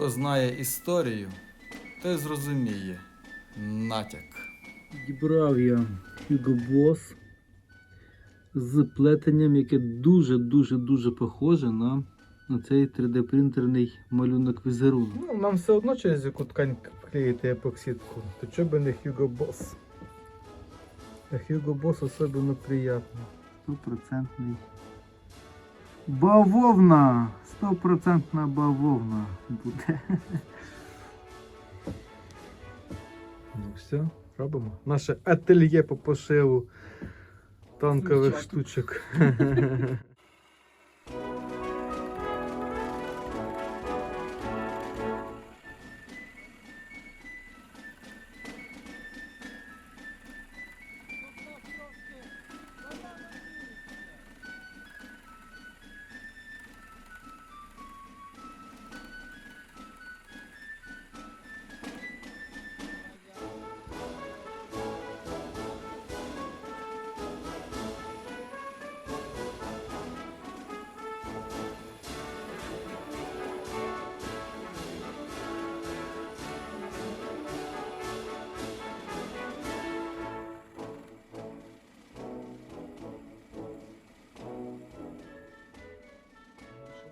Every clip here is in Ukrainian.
Хто знає історію, той зрозуміє натяк. Підібрав я Hugo Boss з плетенням, яке дуже-дуже-дуже похоже на, на цей 3D-принтерний малюнок візерунок. Ну, нам все одно через яку ткань клеїти епоксидку. То чого би не Hugo Boss? А Hugo Boss особливо приємний. Стопроцентний. Бавовна! Стопроцентна бавовна буде. Ну все, робимо. Наше ательє по пошиву танкових штучок.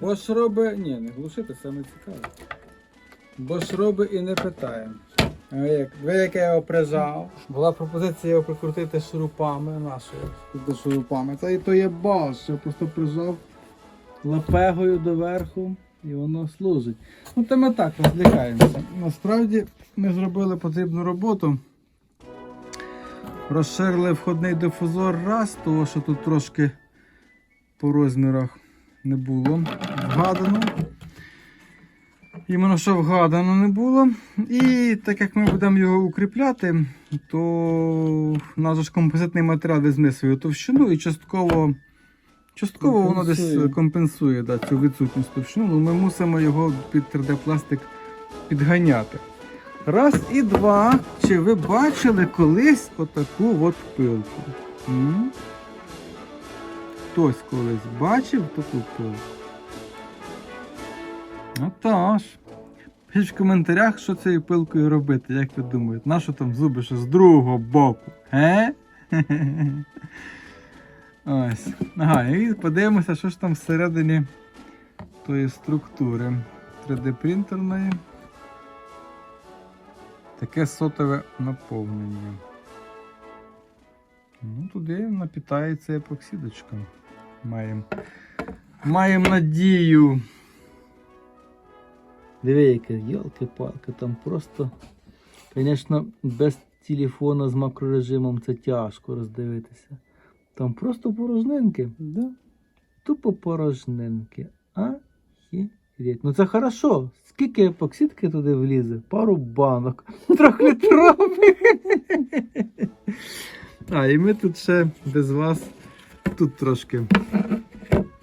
Бо ж роби, ні, не глушити, саме цікаве. Бо ж роби і не питає. Ви як я його прижав, була пропозиція його прикрутити шурупами нашою. Шурупами. Це і то є баш, я просто прижав лапегою доверху і воно служить. Ну то ми так розлікаємося. Насправді ми зробили потрібну роботу. Розширили входний дифузор раз, того що тут трошки по розмірах не було вгадано. Іменно що вгадано не було. І так як ми будемо його укріпляти, то в нас ж композитний матеріал візьме свою товщину і частково, частково воно десь компенсує да, цю відсутність товщину. Ну, ми мусимо його під 3D-пластик підганяти. Раз і два. Чи ви бачили колись отаку от пилку? М? Хтось колись бачив таку пилку? Отож. Пишіть в коментарях, що цією пилкою робити, як ви думаєте, на що там зуби що з другого боку? Е? Ось. Ага, і подивимося, що ж там всередині тої структури 3D принтерної. Таке сотове наповнення. Ну, туди напітається епоксидочка. Маємо. Маємо надію. Диви, яке, йолки-палки, там просто, звісно, без телефона з макрорежимом це тяжко роздивитися. Там просто порожнинки. Да? Тупо порожнинки. Ахіреть. Ну це хорошо. Скільки епоксидки туди влізе? Пару банок. Трьохлітрових. А, і ми тут ще без вас тут трошки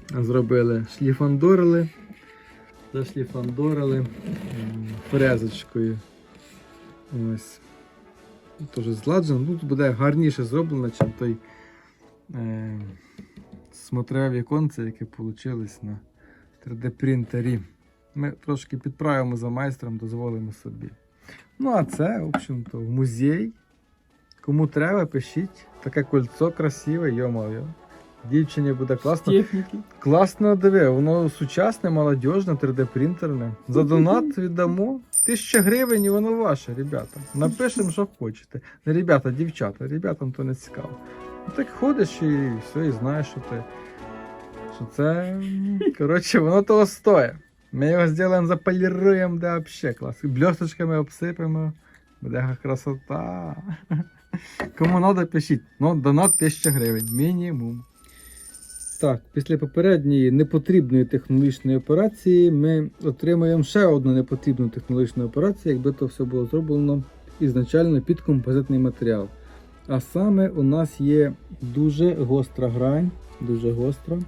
зробили. Шліфандорили. Зашліфандорили фрезочкою. Ось. Теж зладжено. Ну, Тут буде гарніше зроблено, ніж той е, смотреве віконце, яке вийшло на 3D принтері. Ми трошки підправимо за майстром, дозволимо собі. Ну, а це, в общем-то, в музей. Кому треба, пишіть. Таке кольцо красиве, йо-моє. Дівчині буде класно. Техніки. Класно диви, воно сучасне, молодіжне, 3D-принтерне. За донат віддамо. Тисяча гривень і воно ваше, ребята. Напишемо, що хочете. Не ребята, дівчата, ребятам то не цікаво. Ну так ходиш і все, і знаєш, що ти. Що це. Коротше, воно того стоїть. Ми його зробимо, заполіруємо, де взагалі клас. Бльосточками обсипемо. Буде красота. Кому треба, пишіть. Ну, донат 1000 гривень. Мінімум. Так, після попередньої непотрібної технологічної операції ми отримаємо ще одну непотрібну технологічну операцію, якби то все було зроблено ізначально під композитний матеріал. А саме у нас є дуже гостра грань, дуже гостра.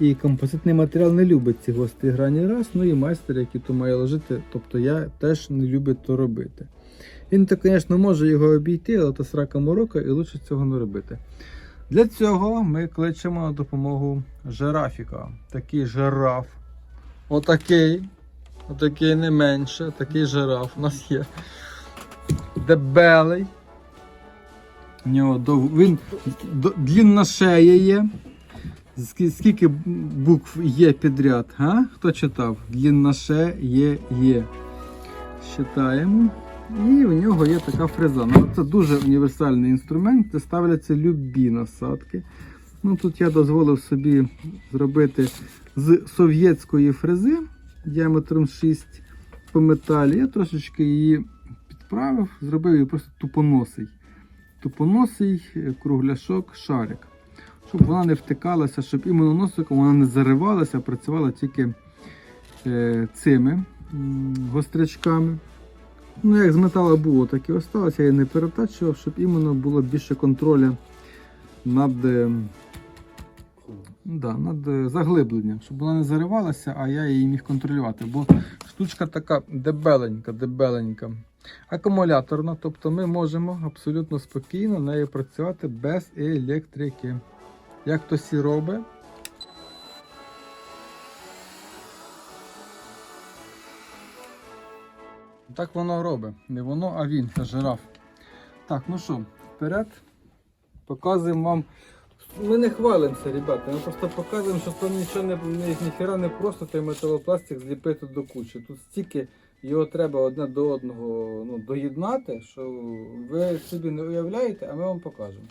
І композитний матеріал не любить ці гострі грані раз, ну і майстер, який то має ложити, тобто я теж не люблю то робити. Він то, звісно, може його обійти, але то срака морока і лучше цього не робити. Для цього ми кличемо на допомогу жирафіка. Такий жираф. Отакий. Отакий не менше, такий жираф у нас є. Дебелий. У нього дов... Він длінна шея є. Скільки букв є підряд? А? Хто читав? Длінна шея є. Считаємо. І в нього є така фреза. Ну, це дуже універсальний інструмент, де ставляться любі насадки. Ну, тут я дозволив собі зробити з совєтської фрези діаметром 6 по металі. Я трошечки її підправив, зробив її просто тупоносий. Тупоносий е, кругляшок шарик. Щоб вона не втикалася, щоб іменно носиком вона не заривалася, а працювала тільки е, цими м, гострячками. Ну, як з металу було, так і осталося. Я її не перетачував, щоб іменно було більше контролю над, е, да, над е, заглибленням, щоб вона не заривалася, а я її міг контролювати. Бо штучка така дебеленька, дебеленька. Акумуляторна, тобто ми можемо абсолютно спокійно нею працювати без електрики. Як хтось і робить. Так воно робить. Не воно, а він, це жираф. Так, ну що, вперед. Показуємо вам. Ми не хвалимося, ребята. Ми просто показуємо, що це нічого не ніхера не просто той металопластик зліпити до кучі. Тут стільки його треба одне до одного ну, доєднати, що ви собі не уявляєте, а ми вам покажемо.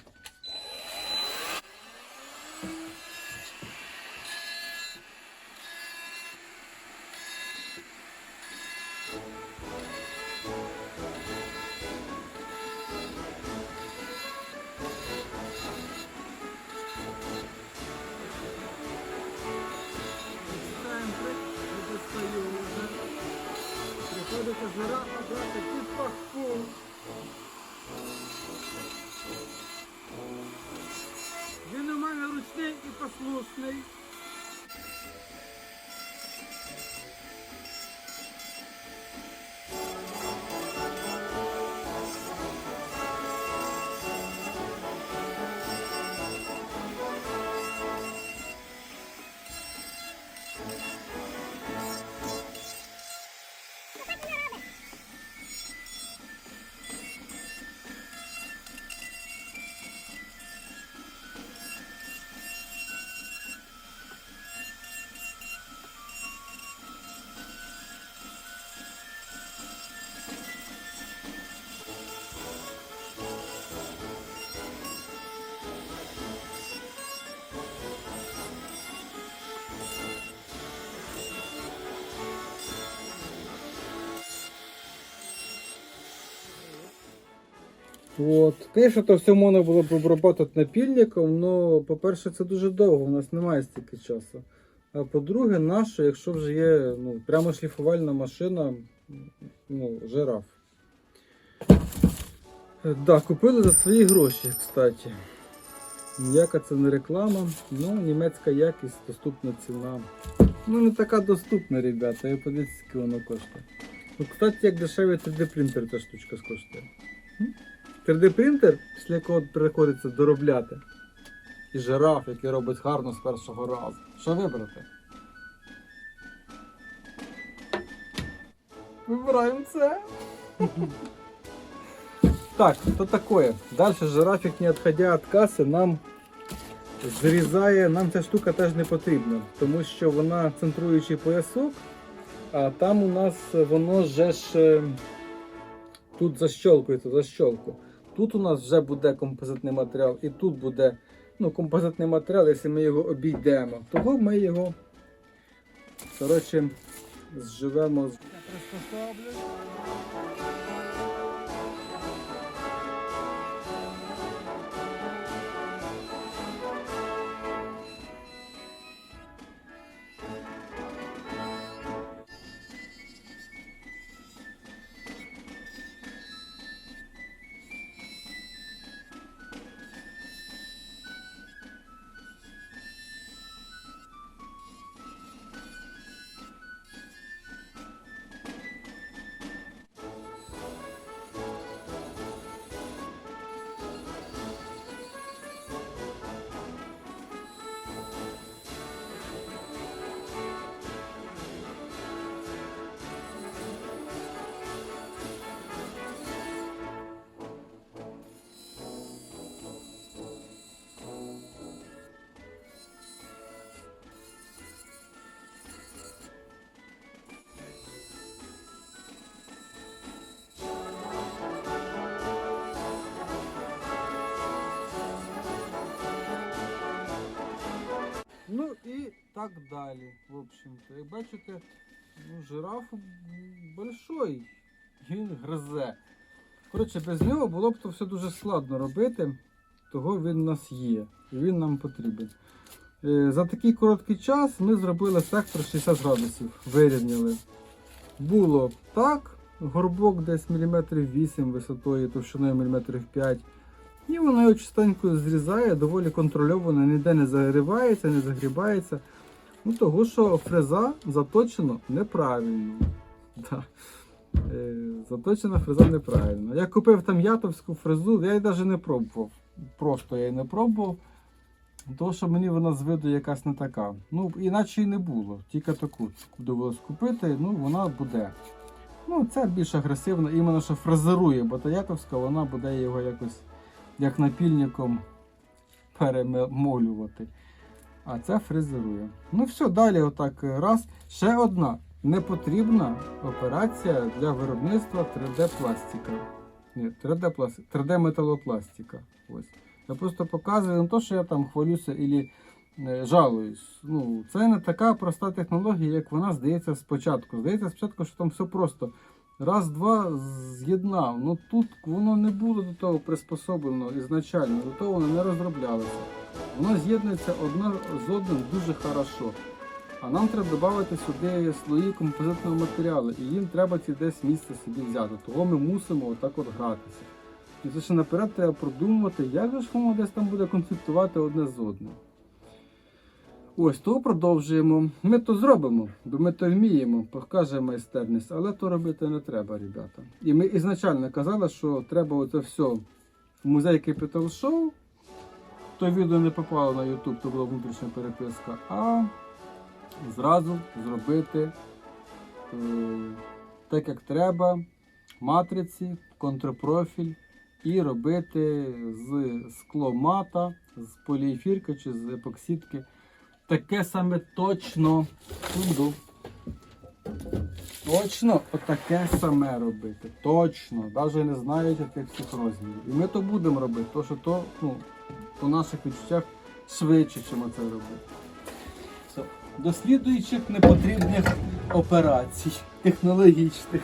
listening. От. Звісно, то все можна було б обробити напільником, але, по-перше, це дуже довго, у нас немає стільки часу. А по-друге, наша, якщо вже є ну, прямо шліфувальна машина, ну, жираф. Да, купили за свої гроші, кстати. Ніяка це не реклама, ну, німецька якість, доступна ціна. Ну, не така доступна, ребята, і подивіться, скільки воно коштує. Ну, кстати, як дешевий 3D принтер ця штучка коштує. 3D принтер, після якого приходиться доробляти. І жираф, який робить гарно з першого разу. Що вибрати? Вибираємо це. Так, то таке. Далі жирафик, не відходя від каси, нам зрізає, нам ця штука теж не потрібна, тому що вона центруючий поясок, а там у нас воно вже ж е, тут защолкується, защолку. Тут у нас вже буде композитний матеріал, і тут буде ну, композитний матеріал, якщо ми його обійдемо. Того ми його коротше, зживемо. з- так далі. В общем-то, як бачите, ну, жираф большой, він гризе. Коротше, без нього було б то все дуже складно робити, того він у нас є, і він нам потрібен. Е, За такий короткий час ми зробили сектор 60 градусів, вирівняли. Було так, горбок десь міліметрів 8 висотою, товщиною міліметрів 5. І воно його частенько зрізає, доволі контрольовано, ніде не загрівається, не загрібається. Ну, того, що фреза заточена неправильно. Да. Е, заточена фреза неправильно. Я купив там ятовську фрезу, я її навіть не пробував. Просто я її не пробував. Тому що мені вона з виду якась не така. Ну, іначе і не було. Тільки таку довелось купити, ну вона буде. Ну, це більш агресивно, іменно що фрезерує, бо та ятовська вона буде його якось як напільником перемолювати. А це фрезерує. Ну все, далі отак раз. Ще одна непотрібна операція для виробництва 3D пластика. Ні, 3D пластик, 3D металопластика. Ось. Я просто показую не то, що я там хвалюся і жалуюсь. Ну, це не така проста технологія, як вона здається спочатку. Здається спочатку, що там все просто. Раз, два з'єднав. Ну тут воно не було до того приспособлено ізначально, до того воно не розроблялося. Воно з'єднується одне з одним дуже хорошо. А нам треба додати сюди слої композитного матеріалу, і їм треба ці десь місце собі взяти. Того ми мусимо отак от гратися. І це ще наперед треба продумувати, як же ж воно десь там буде конфліктувати одне з одним. Ось то продовжуємо. Ми то зробимо, бо ми то вміємо, покаже майстерність, але то робити не треба, ребята. І ми ізначально казали, що треба оце все в музей Capital Show. То відео не попало на YouTube, то була внутрішня переписка, а зразу зробити е, так, як треба, матриці, контрпрофіль і робити з скломата, з поліефірки чи з епоксидки. Таке саме точно буду. Точно отаке саме робити. Точно. Навіть не знають яких цих розмірів. І ми то будемо робити, тому що то ну, по наших відчуттях швидше, ніж це робити. Все. Дослідуючих непотрібних операцій технологічних.